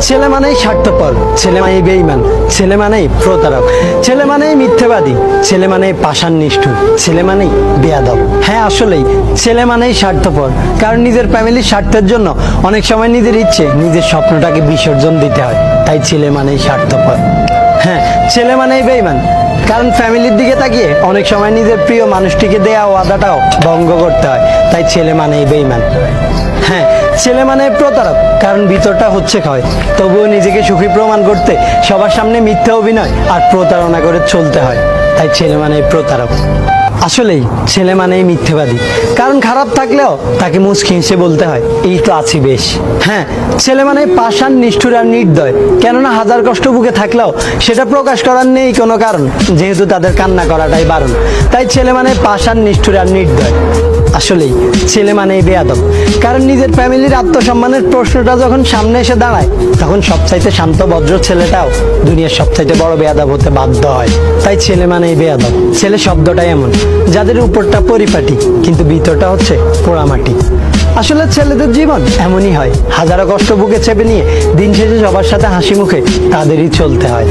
ছেলে মানেই স্বার্থপর ছেলে মানেই বেইমান ছেলে মানেই প্রতারক ছেলে মানেই মিথ্যেবাদী ছেলে মানেই পাষাণ নিষ্ঠুর ছেলে মানেই বেয়াদব হ্যাঁ আসলেই ছেলে মানেই স্বার্থপর কারণ নিজের ফ্যামিলির স্বার্থের জন্য অনেক সময় নিজের ইচ্ছে নিজের স্বপ্নটাকে বিসর্জন দিতে হয় তাই ছেলে মানেই স্বার্থপর হ্যাঁ ছেলে মানেই বেইমান কারণ ফ্যামিলির দিকে তাকিয়ে অনেক সময় নিজের প্রিয় মানুষটিকে দেয়া ওয়াদাটাও ভঙ্গ করতে হয় তাই ছেলে মানেই বেইমান হ্যাঁ ছেলে মানে প্রতারক, কারণ ভিতরটা হচ্ছে ক্ষয়। তবুও নিজেকে সুখী প্রমাণ করতে সবার সামনে মিথ্যা অভিনয় আর প্রতারণা করে চলতে হয়। তাই ছেলে মানে প্রতারক। আসলেই, ছেলে মানেই মিথ্যেবাদী। কারণ খারাপ থাকলেও তাকে মুচকি হেসে বলতে হয়, এই তো আছি বেশ। হ্যাঁ ছেলে মানে পাষাণ, নিষ্ঠুর আর নির্দয়। কেননা হাজার কষ্ট বুকে থাকলেও সেটা প্রকাশ করার নেই কোনো কারণ, যেহেতু তাদের কান্না করাটাই বারণ। তাই ছেলে মানে পাষাণ, নিষ্ঠুর আর নির্দয়। আসলেই, ছেলে মানেই বেয়াদব। কারণ নিজের ফ্যামিলির আত্মসম্মানের প্রশ্নটা যখন সামনে এসে দাঁড়ায়, তখন সবচাইতে শান্ত, ভদ্র ছেলেটাও দুনিয়ার সবচাইতে বড় বেয়াদব হতে বাধ্য হয়। তাই ছেলে মানেই বেয়াদব। ছেলে শব্দটাই এমন। যাদের উপরটা পরিপাটি, কিন্তু ভিতরটা হচ্ছে পোড়ামাটি। আসলে ছেলেদের জীবন এমনই হয়, হাজারো কষ্ট বুকে চেপে নিয়ে দিন শেষে সবার সাথে হাসি মুখে তাদেরই চলতে হয়।